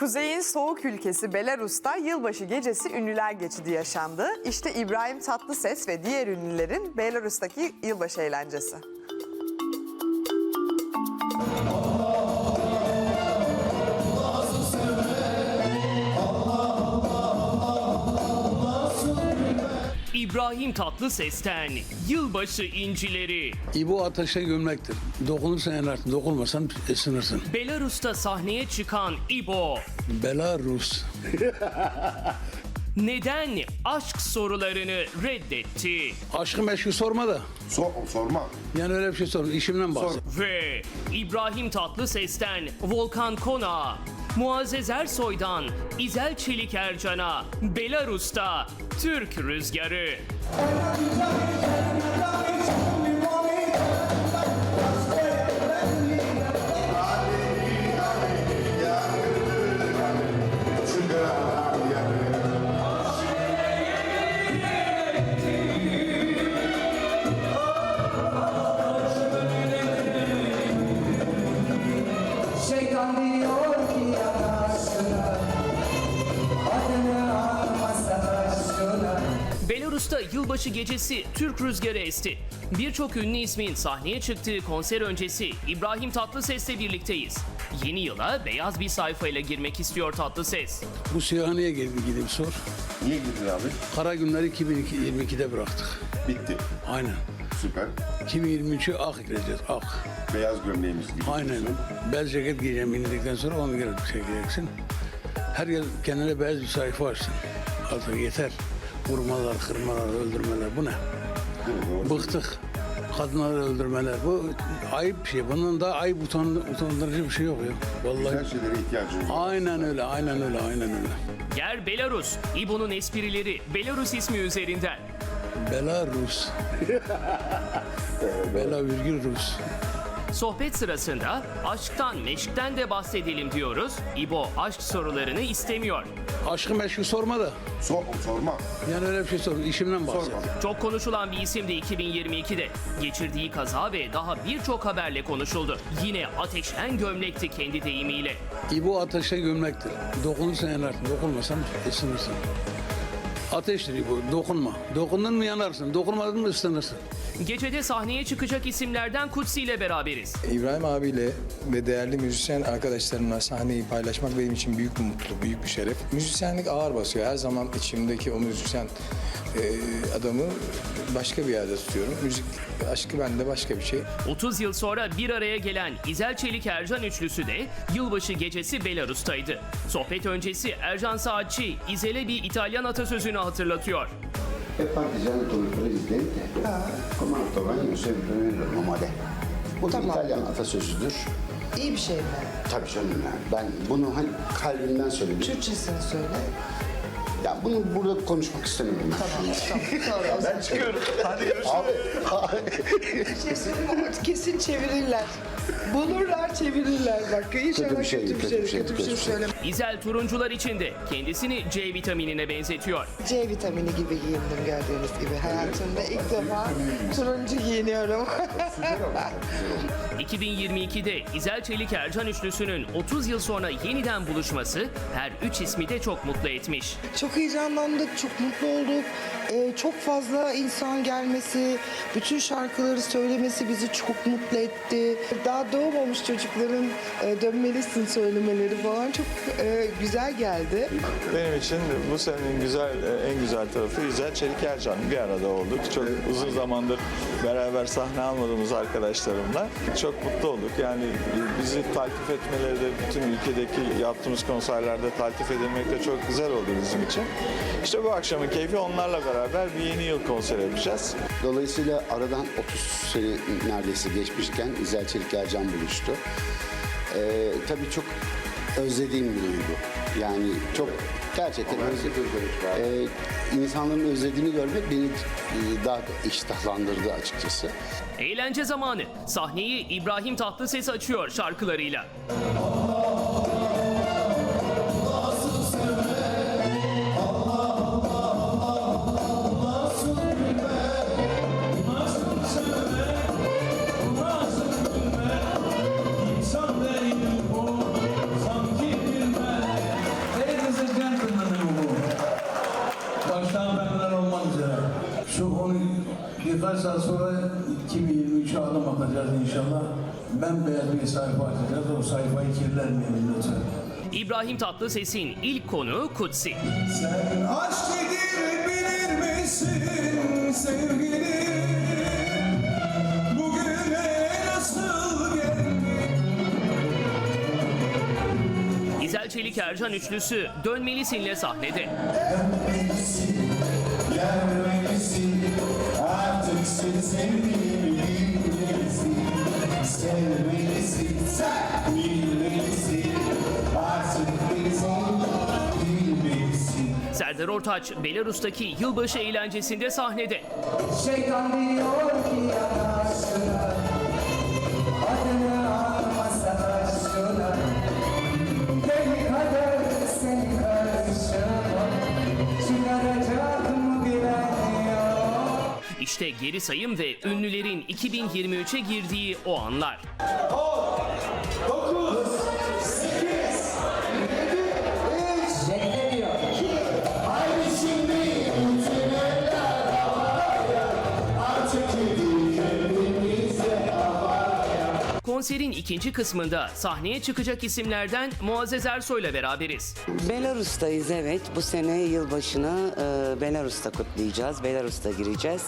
Kuzeyin soğuk ülkesi Belarus'ta yılbaşı gecesi ünlüler geçidi yaşandı. İşte İbrahim Tatlıses ve diğer ünlülerin Belarus'taki yılbaşı eğlencesi. İbrahim Tatlıses'ten yılbaşı incileri. İbo ateşe gömmektir. Dokunursan yanarsın, dokunmasan ısınırsın. Belarus'ta sahneye çıkan İbo Belarus. neden aşk sorularını reddetti? Aşkı meşkı sorma da. Sor, sorma. Yani öyle bir şey sorma. İşimden bahset. Ve İbrahim Tatlıses'ten Volkan Kona, Muazzez Ersoy'dan İzel Çelik Ercan'a, Belarus'ta Türk Rüzgarı. Belarus'ta yılbaşı gecesi Türk Rüzgarı esti. Birçok ünlü ismin sahneye çıktığı konser öncesi İbrahim Tatlıses'le birlikteyiz. Yeni yıla beyaz bir sayfayla girmek istiyor Tatlıses. Bu siyaha niye girdi gidip sor. Niye girdin abi? Kara günleri 2022'de bıraktık. Bitti. Aynen. Süper. 2023'ü ak gireceğiz. Ak. Beyaz gömleğimiz gibi. Aynen. Beyaz ceket giyeceğim indikten sonra onu gene çekeceksin. Herkes kendine beyaz bir sayfa açsın. Artık yeter. Vurmalar, kırmalar, öldürmeler bu ne? Bıktık. Kadınları öldürmeler. Bu ayıp bir şey. Bundan daha ayıp utan, utandırıcı bir şey yok ya. Vallahi. Güzel şeylere ihtiyacımız var. Aynen öyle, aynen öyle, aynen öyle. Yer Belarus. İbo'nun esprileri Belarus ismi üzerinden. Belarus. Bela virgül Rus. Sohbet sırasında aşktan meşkten de bahsedelim diyoruz. İbo aşk sorularını istemiyor. Aşkı meşkı sorma da. Sor, sorma. Yani öyle bir şey sor. İşimden bahset. Sorma. Çok konuşulan bir isimdi 2022'de. Geçirdiği kaza ve daha birçok haberle konuşuldu. Yine ateşten gömlekti kendi deyimiyle. İbo ateşe gömlektir. Dokunursan yanarsın, dokunmasan ısınırsın. Ateştir İbo, dokunma. Dokundun mu yanarsın, dokunmadın mı ısınırsın. Gecede sahneye çıkacak isimlerden Kutsi ile beraberiz. İbrahim abiyle ve değerli müzisyen arkadaşlarımla sahneyi paylaşmak benim için büyük bir mutluluk, büyük bir şeref. Müzisyenlik ağır basıyor. Her zaman içimdeki o müzisyen e, adamı başka bir yerde tutuyorum. Müzik aşkı bende başka bir şey. 30 yıl sonra bir araya gelen İzel Çelik Ercan üçlüsü de yılbaşı gecesi Belarus'taydı. Sohbet öncesi Ercan Saatçi İzel'e bir İtalyan atasözünü hatırlatıyor. E partigiano come presidente, comando bagno sempre nel nomade. Bu bir Tamam. İtalyan atasözüdür. İyi bir şey mi? Tabii canım yani. Ben bunu hani kalbimden söyledim. Türkçesini söyle. Ya bunu burada konuşmak istemiyorum. Tamam, tamam. Sonra o zaman. çıkıyorum. Hadi görüşürüz. Abi, Bir şey söyleyeyim mi? Kesin çevirirler. Bulurlar, çevirirler. Bak inşallah Kötü bir şey, kötü bir şey, kötü bir şey söyleme. İzel turuncular içinde kendisini C vitaminine benzetiyor. C vitamini gibi giyindim gördüğünüz gibi. Hayatımda ilk defa turuncu giyiniyorum. 2022'de İzel Çelik Ercan üçlüsünün 30 yıl sonra yeniden buluşması her üç ismi de çok mutlu etmiş. çok heyecanlandık, çok mutlu olduk. Ee, çok fazla insan gelmesi, bütün şarkıları söylemesi bizi çok mutlu etti. Daha doğmamış çocukların e, dönmelisin söylemeleri falan çok e, güzel geldi. Benim için bu senenin güzel en güzel tarafı güzel Çelik Ercan bir arada olduk. Çok uzun zamandır beraber sahne almadığımız arkadaşlarımla çok mutlu olduk. Yani bizi takip etmeleri de bütün ülkedeki yaptığımız konserlerde takip edilmek de çok güzel oldu bizim için. İşte bu akşamın keyfi onlarla beraber bir yeni yıl konseri yapacağız. Dolayısıyla aradan 30 sene neredeyse geçmişken İzel Çelik Ercan buluştu. Ee, tabii çok özlediğim bir duygu. Yani çok gerçekten özledim. Ee, insanların özlediğini görmek beni e, daha da iştahlandırdı açıkçası. Eğlence zamanı. Sahneyi İbrahim Tatlıses açıyor şarkılarıyla. Saat sonra 2023'e adım atacağız inşallah. Ben beyaz bir sayfa açacağız. O sayfayı kirlenmeyelim lütfen. İbrahim Tatlıses'in ilk konu Kutsi. Sen aşk nedir bilir misin sevgili? Bugüne nasıl geldin? İzel Çelik Ercan üçlüsü Dönmelisin'le sahnede. Gelmelisin Serdar Ortaç Belarus'taki yılbaşı eğlencesinde sahnede. Şeytan diyor ki yanaşına İşte geri sayım ve ünlülerin 2023'e girdiği o anlar. 10, 9, Konserin ikinci kısmında sahneye çıkacak isimlerden Muazzez Ersoy'la beraberiz. Belarus'tayız evet. Bu sene yılbaşını e, Belarus'ta kutlayacağız. Belarus'ta gireceğiz.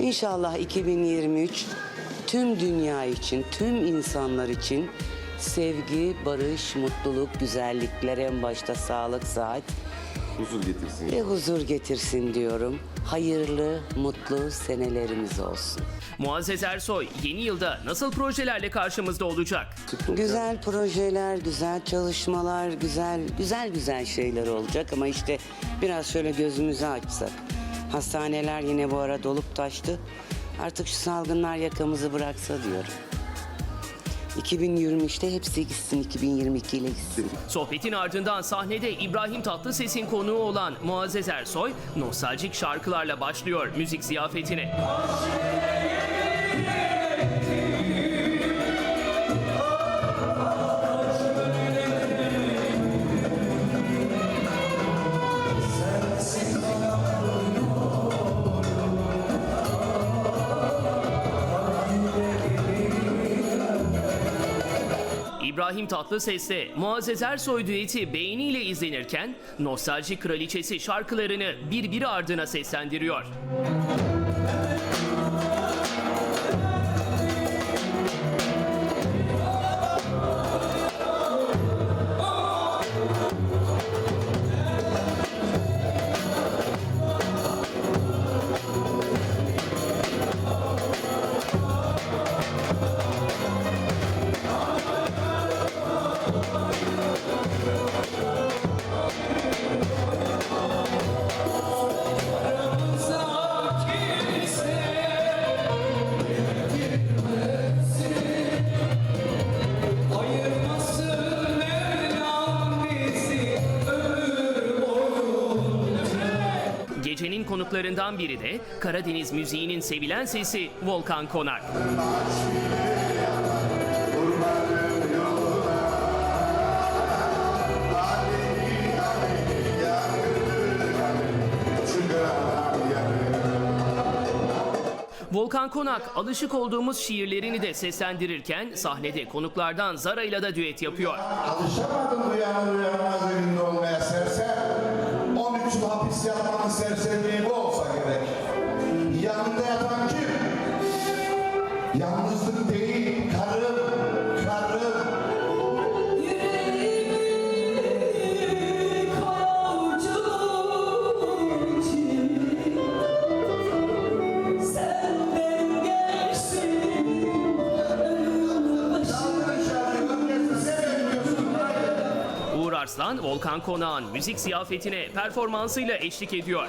İnşallah 2023 tüm dünya için, tüm insanlar için sevgi, barış, mutluluk, güzellikler en başta sağlık, saat Huzur getirsin. ve huzur getirsin diyorum. Hayırlı, mutlu senelerimiz olsun. Muazzez Ersoy yeni yılda nasıl projelerle karşımızda olacak? Güzel projeler, güzel çalışmalar, güzel güzel güzel şeyler olacak ama işte biraz şöyle gözümüzü açsak. Hastaneler yine bu ara dolup taştı. Artık şu salgınlar yakamızı bıraksa diyorum. 2023'te hepsi gitsin, 2022 ile gitsin. Sohbetin ardından sahnede İbrahim Tatlıses'in konuğu olan Muazzez Ersoy nostaljik şarkılarla başlıyor müzik ziyafetine. İbrahim Tatlıses'le Muazzez Ersoy düeti beğeniyle izlenirken nostalji kraliçesi şarkılarını birbiri ardına seslendiriyor. Konuklarından biri de Karadeniz müziğinin sevilen sesi Volkan Konak. Volkan Konak alışık olduğumuz şiirlerini de seslendirirken sahnede konuklardan Zara'yla da düet yapıyor. Alışamadım uyanır uyanmaz evinde olmaya sersem 13 yıl hapis yatmanın serserliği bu olsa gerek Yanında yatan kim? Yalnızlık değil Arslan, Volkan Konak'ın müzik ziyafetine performansıyla eşlik ediyor.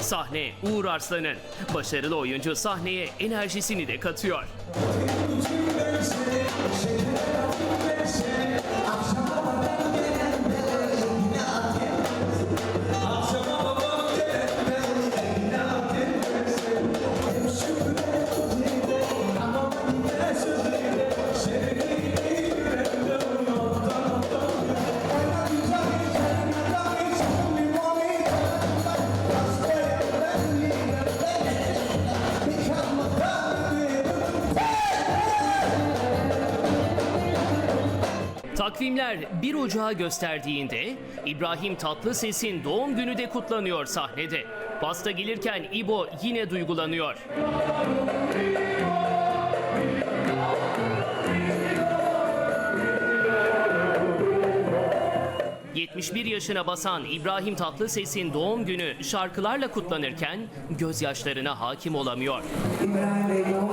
Sahne Uğur Arslan'ın. Başarılı oyuncu sahneye enerjisini de katıyor. Takvimler 1 Ocağı gösterdiğinde İbrahim Tatlıses'in doğum günü de kutlanıyor sahnede. Pasta gelirken İbo yine duygulanıyor. ...71 yaşına basan İbrahim Tatlıses'in doğum günü şarkılarla kutlanırken gözyaşlarına hakim olamıyor. İbrahim Bey doğum.